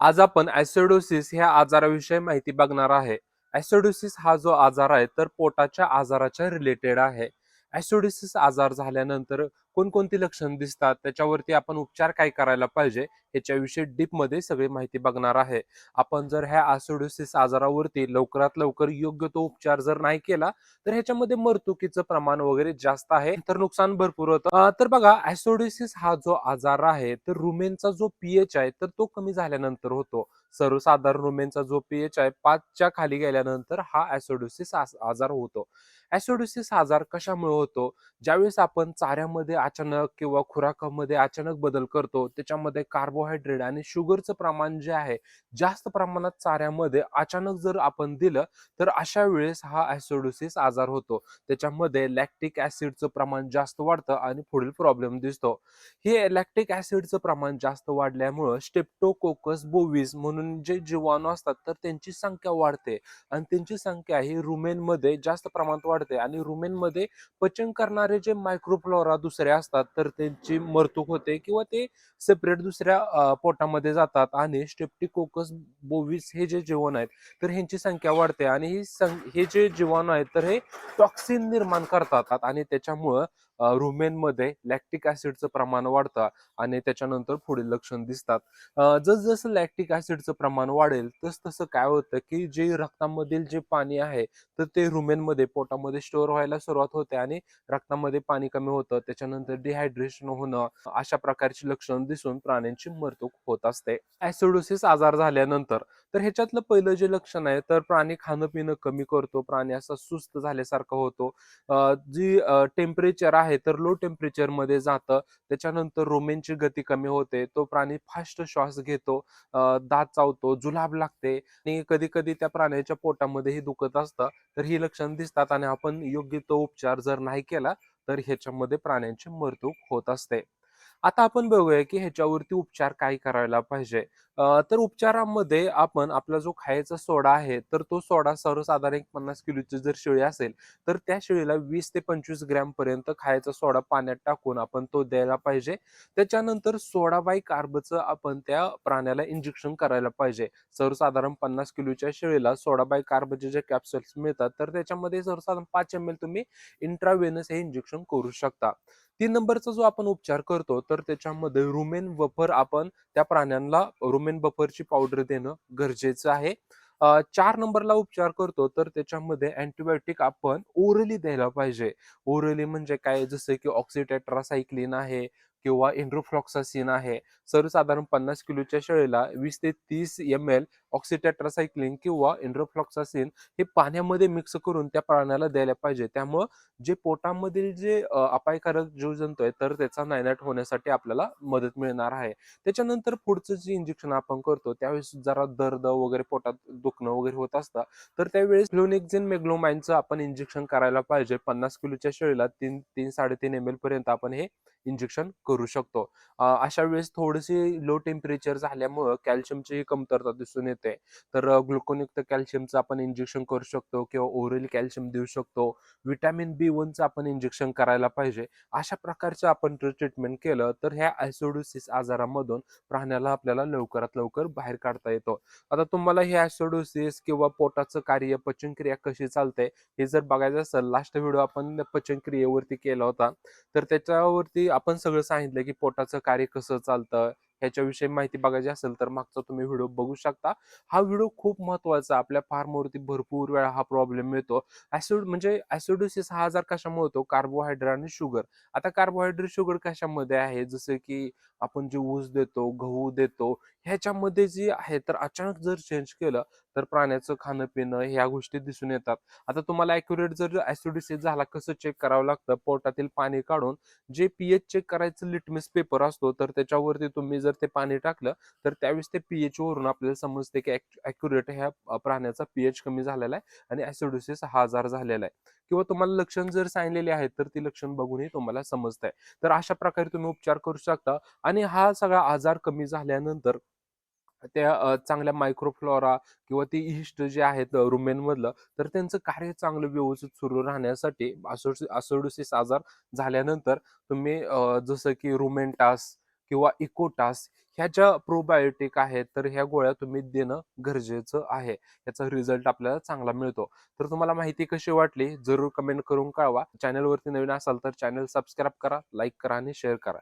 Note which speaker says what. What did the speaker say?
Speaker 1: आज आपण ऍसिडोसिस ह्या आजाराविषयी माहिती बघणार आहे. ऍसिडोसिस हा जो आजार आहे तर पोटाच्या आजाराच्या रिलेटेड आहे. ऍसिडोसिस आजार झाल्यानंतर कोणकोणती लक्षणं दिसतात त्याच्यावरती आपण उपचार काय करायला पाहिजे ह्याच्याविषयी डीपमध्ये सगळी माहिती बघणार आहे. आपण जर ह्या ऍसिडोसिस आजारावरती लवकरात लवकर योग्य तो उपचार जर नाही केला तर ह्याच्यामध्ये मरतुकीचं प्रमाण वगैरे जास्त आहे तर नुकसान भरपूर होतं. तर बघा ऍसिडोसिस हा जो आजार आहे तर रुमेनचा जो पीएच आहे तर तो कमी झाल्यानंतर होतो. सर्वसाधारण रुमेनचा जो पीएच आहे पाचच्या खाली गेल्यानंतर हा ऍसिडोसिस आजार होतो. ऍसिडोसिस आजार कशामुळे होतो? ज्यावेळेस आपण चाऱ्यामध्ये अचानक किंवा खुराकामध्ये अचानक बदल करतो त्याच्यामध्ये कार्बोहायड्रेट आणि शुगरचं प्रमाण जे आहे जास्त प्रमाणात चाऱ्यामध्ये अचानक जर आपण दिलं तर अशा वेळेस हा ऍसिडोसिस आजार होतो. त्याच्यामध्ये लॅक्टिक ऍसिडचं प्रमाण जास्त वाढतं आणि पुढील प्रॉब्लेम दिसतो. हे लॅक्टिक ऍसिडचं प्रमाण जास्त वाढल्यामुळं स्टेप्टोकोकस बोवीस म्हणून जे जीवाणू असतात तर त्यांची संख्या वाढते. आणि त्यांची संख्या ही रुमेनमध्ये जास्त प्रमाणात वाढते आणि रुमेनमध्ये पचन करणारे जे मायक्रोफ्लोरा दुसरे असतात तर त्यांची मरतूक होते किंवा ते सेपरेट दुसऱ्या पोटामध्ये जातात आणि स्टेप्टिकोकस बोवीस हे जे जीवन आहेत तर ह्यांची संख्या वाढते. आणि ही हे जे जीवाणू आहेत तर हे टॉक्सिन निर्माण करतात. आणि त्याच्यामुळं रुमेनमध्ये लॅक्टिक ऍसिडचं प्रमाण वाढतं आणि त्याच्यानंतर पुढील लक्षण दिसतात. जसजसं लॅक्टिक ऍसिडचं प्रमाण वाढेल तस तसं काय होतं की जे रक्तामधील जे पाणी आहे तर ते रुमेनमध्ये पोटामध्ये स्टोअर व्हायला सुरुवात होते आणि रक्तामध्ये पाणी कमी होतं. त्याच्यानंतर डिहायड्रेशन होणं अशा प्रकारची लक्षणं दिसून प्राण्यांची मरतूक होत असते. ऍसिडोसिस आजार झाल्यानंतर तर ह्याच्यातलं पहिलं जे लक्षण आहे तर प्राणी खाणं पिणं कमी करतो. प्राणी असा सुस्त झाल्यासारखा होतो. जी टेम्परेचर आहे तर लो टेम्परेचरमध्ये जातं. त्याच्यानंतर रोमेनची गती कमी होते. तो प्राणी फास्ट श्वास घेतो. दात चावतो जुलाब लागते. आणि कधी कधी त्या प्राण्याच्या पोटामध्येही दुखत असतं. तर ही लक्षणं दिसतात आणि आपण योग्य तो उपचार जर नाही केला तर ह्याच्यामध्ये प्राण्यांची मृत्यू होत असते. आता आपण बघूया की ह्याच्यावरती उपचार काय करायला पाहिजे. तर उपचारामध्ये आपण आपला जो खायचा सोडा आहे तर तो सोडा सर्वसाधारण एक पन्नास किलोची जर शेळी असेल तर त्या शेळीला वीस ते पंचवीस ग्रॅम पर्यंत खायचा सोडा पाण्यात टाकून आपण तो द्यायला पाहिजे. त्याच्यानंतर सोडा बाय कार्बचं आपण त्या प्राण्याला इंजेक्शन करायला पाहिजे. सर्वसाधारण पन्नास किलोच्या शेळीला सोडा बाय कार्बचे जे कॅप्सुल्स मिळतात तर त्याच्यामध्ये सर्वसाधारण पाच एम एल तुम्ही इंट्रावेनस हे इंजेक्शन करू शकता. तीन नंबरचा जो आपण उपचार करतो तर त्याच्यामध्ये रुमेन वफर आपण त्या प्राण्यांना रुमेन बफरची पावडर देणं गरजेचं आहे. चार नंबरला उपचार करतो तर त्याच्यामध्ये अँटीबायोटिक आपण ओरली द्यायला पाहिजे. ओरली म्हणजे काय? जसं की ऑक्सिटेट्रासायक्लिन आहे किंवा एन्ड्रोफ्लॉक्सासिन आहे. सर्वसाधारण पन्नास किलोच्या शेळीला वीस ते तीस एम एल ऑक्सिटॅट्रासायक्लिन किंवा इंड्रोफ्लॉक्सासिन हे पाण्यामध्ये मिक्स करून त्या प्राण्याला द्यायला पाहिजे. त्यामुळं जे पोटामधील जे अपायकारक अपायकारक जीवजंतू आहे तर त्याचा नायनाट होण्यासाठी आपल्याला मदत मिळणार आहे. त्याच्यानंतर पुढचं जे इंजेक्शन आपण करतो त्यावेळेस जरा दर्द वगैरे पोटात दुखणं वगैरे होत असतं तर त्यावेळेस फ्लोनेक्झिन मेग्लोमाइनचं आपण इंजेक्शन करायला पाहिजे. पन्नास किलोच्या शेळीला तीन तीन साडेतीन एम एल पर्यंत आपण हे इंजेक्शन करू शकतो. अशा वेळेस थोडीशी लो टेम्परेचर झाल्यामुळं कॅल्शियमची कमतरता दिसून येते. तर ग्लुकोनयुक्त कॅल्शियमचं आपण इंजेक्शन करू शकतो किंवा ओरल कॅल्शियम देऊ शकतो. विटॅमिन बी वनचं आपण इंजेक्शन करायला पाहिजे. अशा प्रकारचं आपण ट्रीटमेंट केलं तर ह्या ऍसिडोसिस आजारामधून प्राण्याला आपल्याला लवकरात लवकर बाहेर काढता येतो. आता तुम्हाला हे ऍसिडोसिस किंवा पोटाचं कार्य पचनक्रिया कशी चालते हे जर बघायचं असेल लास्ट व्हिडिओ आपण पचनक्रियेवरती केला होता. तर त्याच्यावरती आपण सगळं सांगितलं की पोटाचं कार्य कसं चालतं ह्याच्याविषयी माहिती बघायची असेल तर मागचा तुम्ही व्हिडिओ बघू शकता. हा व्हिडिओ खूप महत्त्वाचा आपल्या फार्मवरती भरपूर वेळा हा प्रॉब्लेम येतो. ऍसिड म्हणजे ऍसिडोसिस हा आजार कशामुळे होतो? कार्बोहायड्रेट आणि शुगर आता कार्बोहायड्रेट शुगर कशामध्ये आहे? जसं की आपण जे ऊस देतो गहू देतो ह्याच्यामध्ये जे आहे तर अचानक जर चेंज केलं तर प्राण्याचं खाणं पिणं ह्या गोष्टी दिसून येतात. आता तुम्हाला अॅक्युरेट जर ऍसिडिसिस झाला कसं चेक करावं लागतं? पोटातील पाणी काढून जे पीएच चेक करायचं लिटमिस पेपर असतो तर त्याच्यावरती तुम्ही जर ते पाणी टाकलं तर त्यावेळेस ते पीएच वरून आपल्याला समजते की अॅक्युरेट ह्या प्राण्याचा पीएच कमी झालेला आहे आणि ऍसिडोसिस हा आजार झालेला आहे. किंवा तुम्हाला लक्षण जर सांगलेली आहेत तर ती लक्षण बघूनही तुम्हाला समजतंय. तर अशा प्रकारे तुम्ही उपचार करू शकता. आणि हा सगळा आजार कमी झाल्यानंतर त्या चांगल्या मायक्रोफ्लोरा किंवा ती इस्ट जे आहेत रुमेन मधलं तर त्यांचं कार्य चांगलं व्यवस्थित सुरू राहण्यासाठी असोडोसिस आजार झाल्यानंतर तुम्ही जसं की रुमेंटास किंवा इकोटास ह्या ज्या प्रोबायोटिक आहेत तर ह्या गोळ्या तुम्ही देणं गरजेचं आहे. याचा रिझल्ट आपल्याला चांगला मिळतो. तर तुम्हाला माहिती कशी वाटली जरूर कमेंट करून कळवा. चॅनलवरती नवीन असाल तर चॅनल सबस्क्राईब करा लाईक करा आणि शेअर करा.